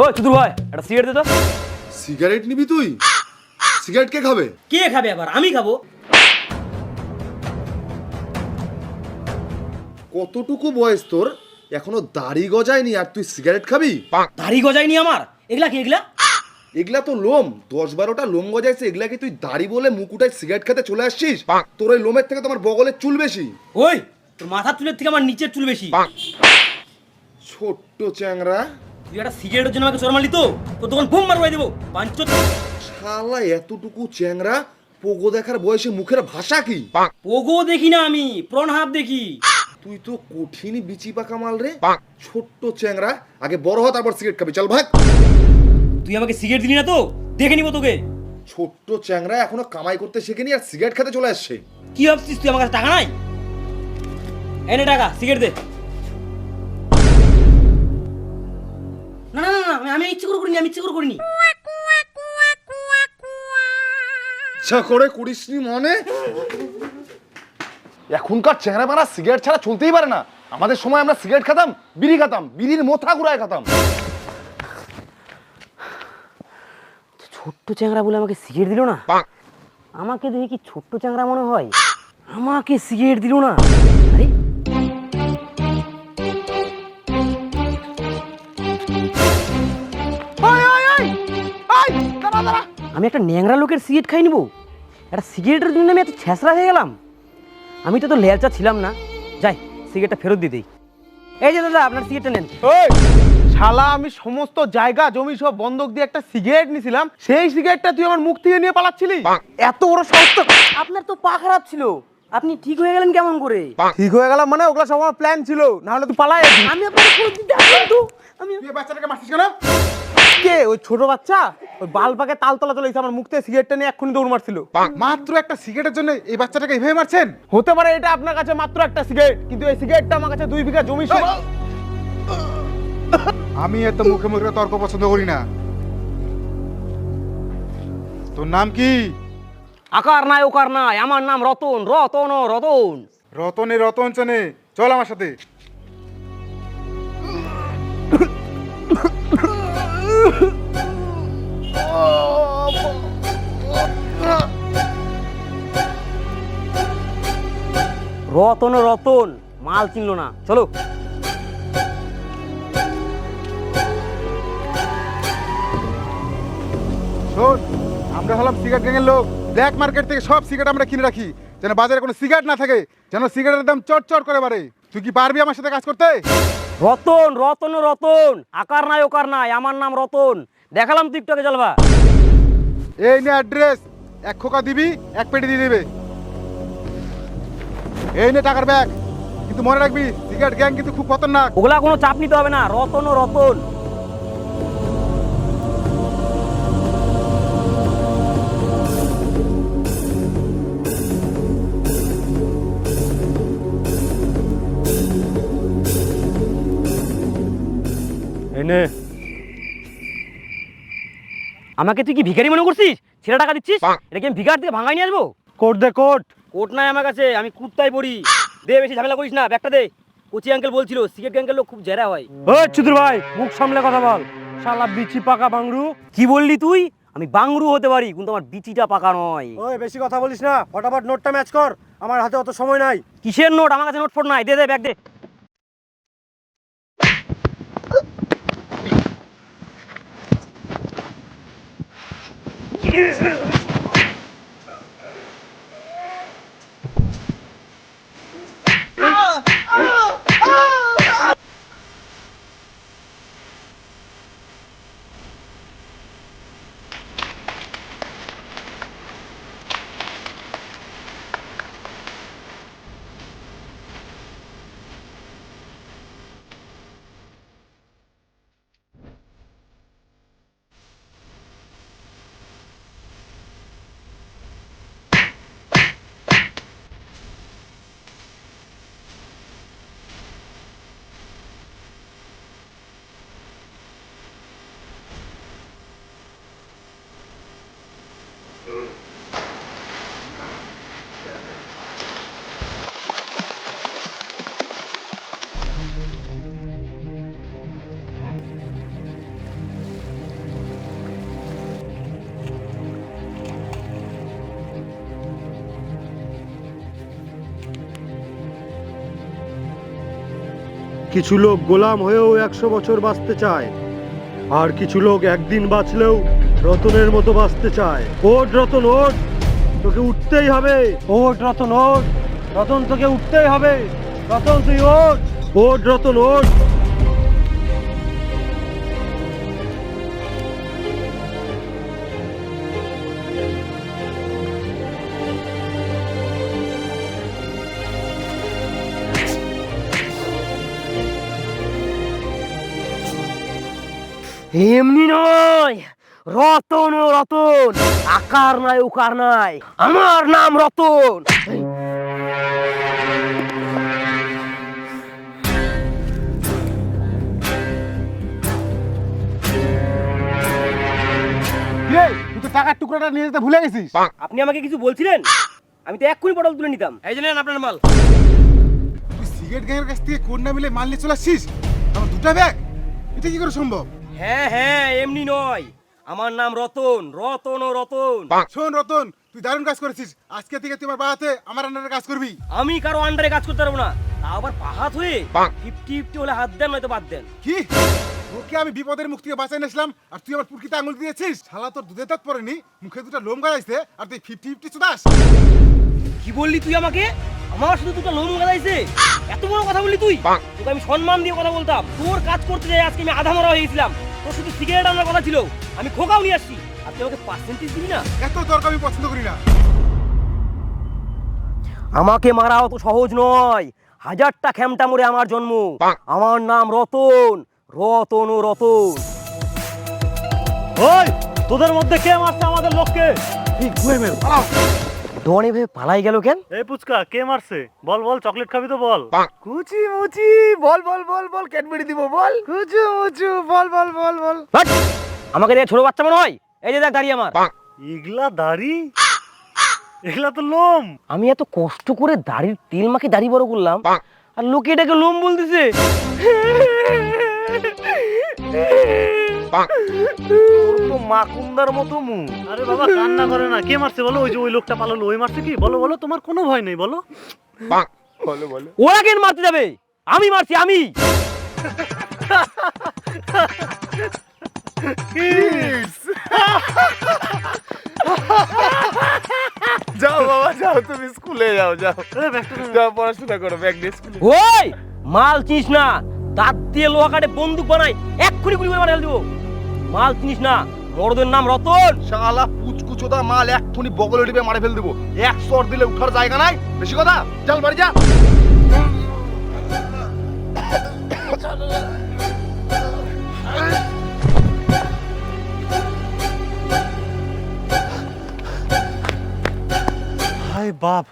ও চুদুর ভাই একটা সিগারেট দে তো। সিগারেট নিবি তুই? সিগারেট কে খাবে? কে খাবে আবার? আমি খাব। কতটুকু বয়স তোর? এখনও দাড়ি গজায়নি আর তুই সিগারেট খাবি? দাড়ি গজায়নি আমার? এগুলা কি এগুলা? এগুলা তো লোম। দশ বারোটা লোম গজাইছে এগুলাকে তুই দাড়ি বলে মুকুটায় সিগারেট খেতে চলে আসছিস? তোর ওই লোমের থেকে তোমার বগলের চুল বেশি। ওই তোর মাথার চুলের থেকে আমার নিচের চুল বেশি। ছোট্ট চ্যাংরা। তুই একটা সিগারেটের জন্য আমাকে চোর মারলি তো? তোর দোকান বোম মারবাই দেবো। পাঞ্চ শালা এতটুকু চ্যাংরা? পোগো দেখার বয়সে মুখের ভাষা কি? পোগো দেখি না আমি প্রণ হাফ দেখি। তুই তো কঠিন বিচি পাকা মাল রে। ছোট্ট চ্যাংরা আগে বড় হ তারপর সিগারেট খাবি। চল ভাগ। তুই আমাকে সিগারেট দিলি না তো? দেখে নিবো তোকে। ছোট্ট চ্যাংরা এখনও কামাই করতে শেখেনি আর সিগারেট খেতে চলে আসছে। কি ভাবছিস তুই? আমার কাছে টাকা নাই? এনে টাকা সিগারেট দে। আমি- আমি ইচ্ছে করে করিনি আমি ইচ্ছে করে করিনি। ইচ্ছা করে করিসনি মনে? এখনকার চেহারা মারা সিগারেট ছাড়া চলতেই পারে না। আমাদের সময় আমরা সিগারেট খেতাম বিড়ি খেতাম বিড়ির মোথা ঘুরায় খেতাম। ছোট্ট চ্যাংরা বলে আমাকে সিগারেট দিল না? আমাকে দেখে কি ছোট্ট চ্যাংরা মনে হয়? আমাকে সিগারেট দিল না? আমি একটা ন্যাংরা লোকের সিগারেট খাই নিবো। একটা সিগারেটের জন্য আমি এত ছেঁচড়া হয়ে গেলাম। আমি তো তো লেলচা ছিলাম না। যাই সিগারেটটা ফেরত দিয়ে দিই। এই যে দাদা আপনার সিগারেটটা নেন। ওই শালা আমি সমস্ত জায়গা জমি সব বন্ধক দিয়ে একটা সিগারেট নিছিলাম। সেই সিগারেটটা তুই আমার মুখ থেকে নিয়ে পালাচ্ছিলি? এত বড় সাহস তো আপনার তো পা খারাপ ছিল। আপনি ঠিক হয়ে গেলেন কেমন করে? ঠিক হয়ে গেলাম মানে ওগুলো সব আমার প্ল্যান ছিল। না হলে তুই পালাই। আমি আপনাকে পুরো দিতে আসলাম তো। আমি এই বাচ্চাটাকে মারছিস কেন? কে? ওই ছোট বাচ্চা? ওই বাল পাকে তালতলা চলে এসে আমার মুখ থেকে সিগারেটটা নিয়ে এক্ষুনি দৌড় মারছিল। মাত্র একটা সিগারেটের জন্য এই বাচ্চাটাকে এভাবে মারছেন? হতে পারে এটা আপনার কাছে মাত্র একটা সিগারেট কিন্তু এই সিগারেটটা আমার কাছে দুই বিঘা জমি সহ আমি এত মুখে মুখে তর্ক পছন্দ করি না। তোর নাম কি? আকার নাই ওকার নাই আমার নাম রতন রতন ও রতন। রতনে রতন চনে। চল আমার সাথে। রতন রতন মাল চিনলো না। চলো। শোন আমরা হলাম সিগারেট গ্যাংয়ের লোক। ব্ল্যাক মার্কেট থেকে সব সিগারেট আমরা কিনে রাখি। যেন বাজারে কোনো সিগারেট না থাকে যেন সিগারেটের দাম চট চট করে বাড়ে। তুই কি পারবি আমার সাথে কাজ করতে? রতন রতন রতন আকার নাই ওকার নাই আমার নাম রতন। দেখালাম টিকটকে চলবা। এই নে অ্যাড্রেস এক খোকা দিবি এক পেটি দিয়ে দেবে। এই নে টাকার ব্যাগ। কিন্তু মনে রাখবি সিগারেট গ্যাং কিন্তু খুব খতরনাক। ওগুলা কোনো চাপ নিতে হবে না রতন ও রতন। এনে আমাকে তুই কি ভিখারি মনে করছিস? ছেলে টাকা দিচ্ছিস? এটা কি আমি ভিখার থেকে ভাঙাই নিয়ে আসব? কোট দে কোট কোট নাই আমার কাছে আমি কুর্তায় পড়ি। দে বেশি ঝামেলা করিস না ব্যাগটা দে। কোচি আঙ্কেল বলছিল সিগারেট আঙ্কেল লোক খুব জেরা হয়। ও চুদুর ভাই মুখ সামলে কথা বল। শালা বিচি পাকা বাংরু। কি বললি তুই? আমি বাংরু হতে পারি কিন্তু আমার বিচিটা পাকা নয়। ওই বেশি কথা বলিস না ফটাফট নোটটা ম্যাচ কর। আমার হাতে অত সময় নাই। কিসের নোট? আমার কাছে নোট ফোট নাই। দে দে ব্যাগ দে। Yes, কিছু লোক গোলাম হয়েও একশো বছর বাঁচতে চায়। আর কিছু লোক একদিন বাঁচলেও রতনের মতো বাঁচতে চায়। ওট রতন ওট তোকে উঠতেই হবে। ওট রতন ওট রতন তোকে উঠতেই হবে। রতন, তুই ওট ওট রতন ওট এমনি নয় রতন ও রতন আকার নাই উকার নাই আমার নাম রতন। কিরে তো টাকার টুকরাটা নিয়ে যেতে ভুলে গেছিস। আপনি আমাকে কিছু বলছিলেন? আমি তো এক্ষুনি পটল তুলে নিতাম। এই যে আপনার মাল। তুই সিগারেট গ্যাংয়ের কাছ থেকে কোন না মিলে মাল নিয়ে চলে আসছিস? আমার দুটা ব্যাগ। এটা কি করে সম্ভব? হ্যাঁ হ্যাঁ এমনি নয়। আমার নাম রতন রতন ও রতন। শোন রতন তুই দারুণ কাজ করেছিস। আজকে থেকে তুই আমার বাড়াতে আমার আন্ডারে কাজ করবি। আমি কারও আন্ডারে কাজ করতে পারব না। তা আবার পাহাত হয়ে ফিফটি ফিফটি হলে হাত দেন নয়তো বাদ দেন। কি? ওকে আমি বিপদের মুখ থেকে বাঁচাই নিয়েছিলাম আর তুই আমার পুরকিতে আঙুল দিয়েছিস? শালা তোর দুধে দাঁত পড়েনি মুখে দুটো লোম গাড়াইছে আর তুই ফিফটি ফিফটি চুদাস। কি বললি তুই আমাকে? আমার শুধু দুটো লোম গালাইছে। এত বড় কথা বললি তুই? তোকে আমি সম্মান দিয়ে কথা বলতাম। তোর কাজ করতে যাই আজকে আমি আধা মরা হয়ে গেছিলাম। তোর শুধু সিগারেট আনার কথা ছিল। আমি খোকাও নিয়ে আসছি। আর তুই আমাকে পার্সেন্টেজ দিবি না? এত দরকার আমি পছন্দ করি না। আমাকে মারা অত সহজ নয়। হাজারটা খ্যামটা মরে আমার জন্ম। আমার নাম রতন। রতন ও রতন। ওই তোদের মধ্যে কে মারছে আমাদের লোককে? ডনে ভেবে পালাই গেল কেন? এই পুচকা কে মারছে? বল বল চকলেট খাবি তো বল। কুচি মুচি বল বল বল বল ক্যাডবেরি দিব বল। কুচু মুচু বল বল বল বল। আমাকে দেখে ছোট বাচ্চা মনে হয়? এই যে দেখ দাঁড়িয়ে আমার। ইগলা দাড়ি? এগুলা তো লোম। আমি এত কষ্ট করে দাড়ির তেল মাখে দাড়ি বড় করলাম আর লোকে এটাকে লোম বলতেছে। তো মাকুন্দার মতো মুখ। আরে বাবা কান্না করে না। কে মারছে বলো? ওই যে ওই লোকটা পালালো ওই মারছে কি? বলো বলো তোমার কোনো ভয় নেই বলো। বলো বলো। ওরা কেন মারতে যাবে? আমি মারছি আমি। যাও বাবা যাও তুমি স্কুলে যাও যাও। যাও পড়াশোনা করো ব্যাগ নিয়ে স্কুলে ওই মাল চিস না। দাঁত দিয়ে লোহা কাটে বন্দুক বানাই এক্ষুনি গুলি করে মারা দিব। মাল চিনিস না মরদের নাম রতন। শালা পুচকুচোদা মাল এক্ষুনি বগলে টিপে মারে ফেল দেবো। এক শট দিলে উঠার জায়গা নাই? বেশি কথা চল বাড়ি যা। হায় বাপ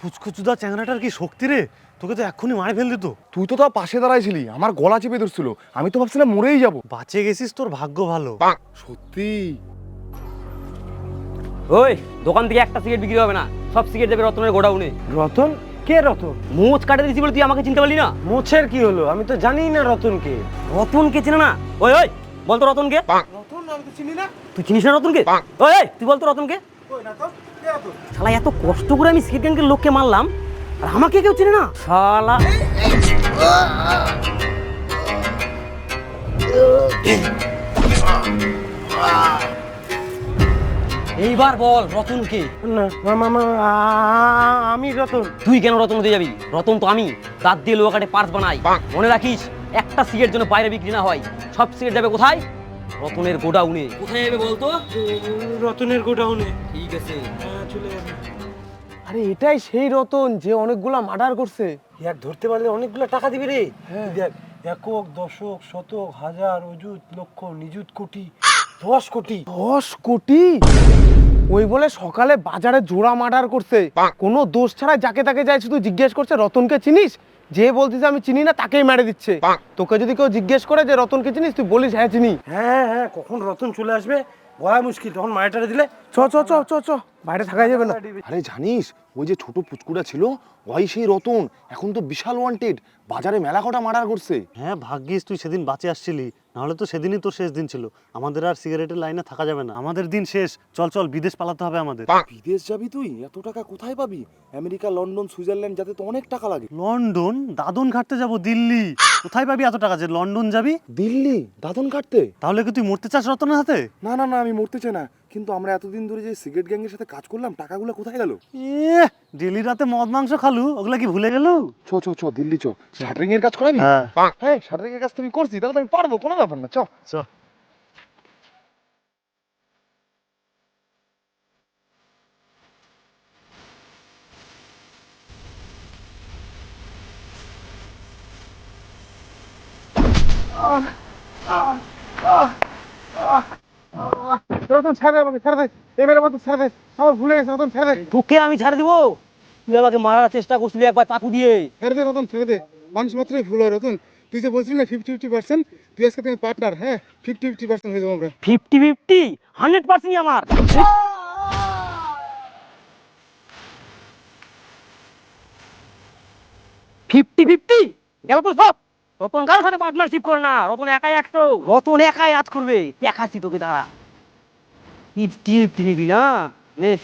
পুচকুচুদা চ্যাংরাটার কি শক্তি রে? তোকে তো এক্ষুনি মারে ফেল দিত তুই তো তার পাশে দাঁড়াইছিলি আমার গলা চেপে ধরছিল আমি তো ভাবছিলাম মরেই যাব। বাঁচে গেছিস তোর ভাগ্য ভালো। সত্যি? ওই দোকান থেকে একটা সিগারেট বিক্রি হবে না সব সিগারেট যাবে রতনের গোডাউনে। রতন? কে রতন? মোচ কাটে দিয়েছি বলে তুই আমাকে চিনতে পারলি না? মোছের কি হলো? আমি তো জানি না রতনকে। রতনকে চেনে না? ওই ওই বলতো রতনকে। রতন আমি তো চিনি না। তুই চিনিস না রতনকে? ওই ওই তুই বলতো রতনকে। কই না তো? শালা এত কষ্ট করে আমি সিগারেট গ্যাংকের লোককে মারলাম আর আমাকে কেউ চেনে না। শালা। এইবার বল রতনকে না মা- মা- মা- আ- আমি রতন। তুই কেন রতন হতে যাবি? রতন তো আমি। দাঁত দিয়ে লোহা কাটে পার্স বানাই। মনে রাখিস একটা সিগারেট জন্য বাইরে বিক্রি না হয়। সব সিগারেট যাবে কোথায়? রতনের গোডাউনে। কোথায় যাবে বলতো? রতনের গোডাউনে। ঠিক আছে। চলে যাবে। আরে এটাই সেই রতন যে অনেকগুলা মার্ডার করছে। এক ধরতে পারলে অনেকগুলো টাকা দিবে রে। হ্যাঁ। দেখ একক দশক শতক হাজার অযুত লক্ষ নিযুত কোটি দশ কোটি। দশ কোটি? ওই বলে সকালে বাজারে জোড়া মার্ডার করছে। কোনো দোষ ছাড়া যাকে তাকে যায় শুধু জিজ্ঞেস করছে রতনকে চিনিস? যে বলতিস আমি চিনি না তাকেই মেরে দিচ্ছে। তোকে যদি কেউ জিজ্ঞেস করে যে রতনকে চিনিস? তুই বলিস হ্যাঁ চিনি। হ্যাঁ হ্যাঁ কখন রতন চলে আসবে? বলা মুশকিল তখন মায়েটারে দিলে চ চ চ চ চ। বাইরে থাকা যাবে না। আরে জানিস ওই যে ছোট পুচকুটা ছিল ওই সেই রতন এখন তো বিশাল ওয়ান্টেড বাজারে মেলা কটা মার্ডার করছে। হ্যাঁ ভাগ্যিস তুই সেদিন বাঁচে আসছিলি নাহলে তো সেদিনই তোর শেষ দিন ছিল। আমাদের আর সিগারেটের লাইনে থাকা যাবে না। আমাদের দিন শেষ। চল চল বিদেশ পালাতে হবে আমাদের। বিদেশ যাবি তুই? এত টাকা কোথায় পাবি? আমেরিকা লন্ডন সুইজারল্যান্ড যাতে তো অনেক টাকা লাগে। লন্ডন? দাদন ঘাটতে যাব দিল্লি। কোথায় পাবি এত টাকা যে লন্ডন যাবি? দিল্লি? দাদন ঘাটতে? তাহলে কি তুই মরতে চাস রতনের হাতে? না না না আমি মরতে চাই না। কিন্তু আমরা এতদিন ধরে যে সিগারেট গ্যাংয়ের সাথে কাজ করলাম টাকাগুলো কোথায় গেল? এ ডেলি রাতে মদ মাংস খালু ওগুলা কি ভুলে গেল? চ চ চ দিল্লি চ। শাটারিং এর কাজ করাবি? হ্যাঁ। হ্যাঁ শাটারিং এর কাজ তুমি করছি তাহলে তো আমি পারব কোনো ব্যাপার না চ। চ। রতন ছেড়ে আমাকে ছেড়ে দে। এই মতো ছেড়ে দে। আমার ভুলে গেছে রতন ছেড়ে দে। তোকে আমি ছাড় দিব। তুই আমাকে মারার চেষ্টা করছিলি একবার চাকু দিয়ে। ছেড়ে দে রতন ছেড়ে দে। মানুষ মাত্রই ভুল হয় রতন। তুই যে বলছিলি না ফিফটি ফিফটি পার্সেন্ট তুই আজকে তুমি পার্টনার হ্যাঁ? ফিফটি ফিফটি পার্সেন্ট হয়ে যাব আমরা। ফিফটি ফিফটি হান্ড্রেড পার্সেন্ট আমার। ফিফটি ফিফটি এবার তো সব। রতন কারোর সাথে পার্টনারশিপ করে না। রতন একাই একশো। রতন একাই আজ করবে দেখাচ্ছি তোকে দাঁড়া। ফিফটি ফিফটি নিবি না বেশ